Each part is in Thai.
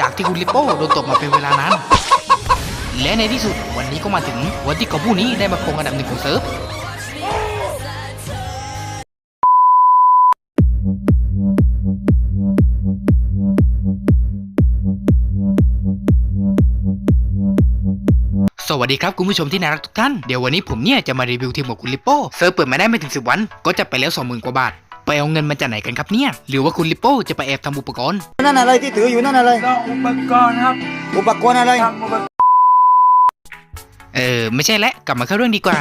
จากที่คุณลิปโป้โดนตบมาเป็นเวลานานและในที่สุดวันนี้ก็มาถึงวันที่เขาผู้นี้ได้มาคงอันดับหนึ่งของเซิร์ฟสวัสดีครับคุณผู้ชมที่น่ารักทุกท่าน เดี๋ยววันนี้ผมเนี่ยจะมารีวิวทีมของคุณลิปโป้ เซิร์ฟเปิดมาได้ไม่ถึง 10 วัน ก็จะไปแล้ว 20,000 กว่าบาท ไปเอาเงินมาจากไหนกันครับเนี่ย หรือว่าคุณลิปโป้จะไปแอบทำอุปกรณ์นั่นอะไรที่ถืออยู่นั่นอะไร ก็อุปกรณ์ครับอุปกรณ์อะไรทำอุปกรณ์เออไม่ใช่และกลับมาเข้าเรื่องดีกว่า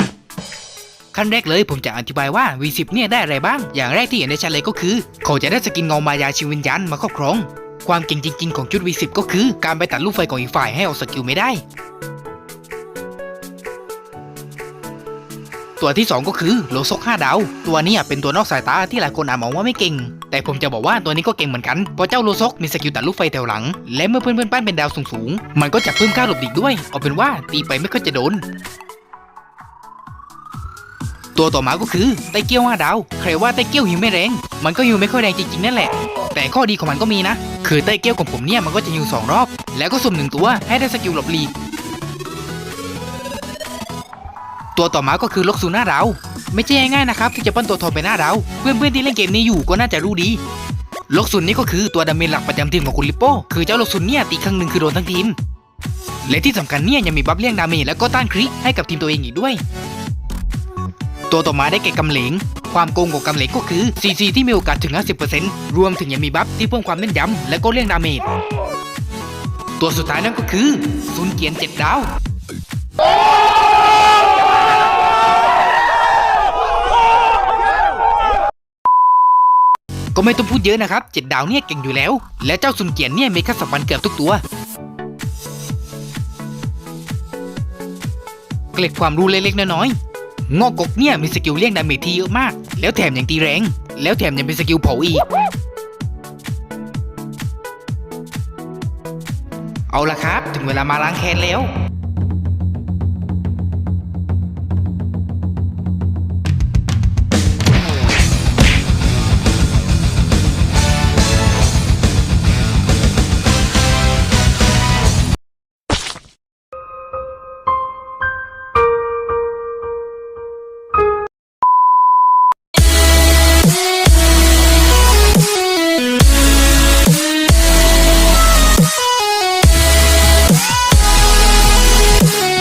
ขั้นแรกเลยผมจะอธิบายว่า V10 เนี่ยได้อะไรบ้าง อย่างแรกที่เห็นได้ชัดเลยก็คือ เขาจะได้สกินเงามายาชีวิญญาณมาครอบครอง ความเก่งจริง ๆ ของชุด V10 ก็คือ การไปตัดลูกไฟของอีกฝ่ายให้เอาสกิลไม่ได้ ตัวที่ 2 ก็คือโลซก5ดาว ตัวนี้เป็นตัวนอกสายตาที่หลายคนอาจมองว่าไม่เก่ง แต่ผมจะบอกว่าตัวนี้ก็เก่งเหมือนกัน เพราะเจ้าโลซกมีสกิลตัดลูกไฟแถวหลัง และเมื่อเพื่อนๆปั้นเป็นดาวสูงๆ มันก็จะเพิ่มค่าหลบหลีกด้วย เอาเป็นว่าตีไปไม่ค่อยจะโดนตัวต่อมาก็คือไตเกี้ยว5ดาว ใครว่าไตเกี้ยวหิวไม่แรง มันก็หิวไม่ค่อยแรงจริงๆนั่นแหละ แต่ข้อดีของมันก็มีนะ คือไตเกี้ยวของผมเนี่ยมันก็จะหิวสองรอบ แล้วก็สุ่มหนึ่งตัวให้ได้สกิลหลบหลีก ตัวต่อมาก็คือลกซูหน้าดาวไม่ใช่ง่ายๆนะครับที่จะปั้นตัวทองไปหน้าดาวเพื่อนๆที่เล่นเกมนี้อยู่ก็น่าจะรู้ดีลกซุนนี่ก็คือตัวดาเมจหลักประจำทีมของคุณลิปโป้คือเจ้าลกซุนเนี่ยตีครั้งหนึ่งคือโดนทั้งทีม และที่สำคัญเนี่ยยังมีบัฟเลี่ยงดาเมจและก็ต้านคริกให้กับทีมตัวเองอีกด้วย ตัวต่อมาได้แก่กำเหลง ความโกงของกำเหลงก็คือ CC ที่มีโอกาสถึง 50%รวมถึงยังมีบัฟที่เพิ่มความแม่นยำและก็เลี่ยงดาเมจ ตัวสุดท้ายนั่นก็คือซุนเกียนเจ็ดดาว ก็ไม่ต้องพูดเยอะนะครับเจ็ดดาวเนี่ยเก่งอยู่แล้ว และเจ้าซุนเกียนเนี่ยมีค่าสัมพันธ์เกือบทุกตัว เกล็ดความรู้เล็กๆน้อยๆงอกกกเนี่ยมีสกิลเลี่ยงดาเมจที่เยอะมาก แล้วแถมยังตีแรง แล้วแถมยังเป็นสกิลเผาอีก เอาละครับ ถึงเวลามาล้างแค้นแล้ว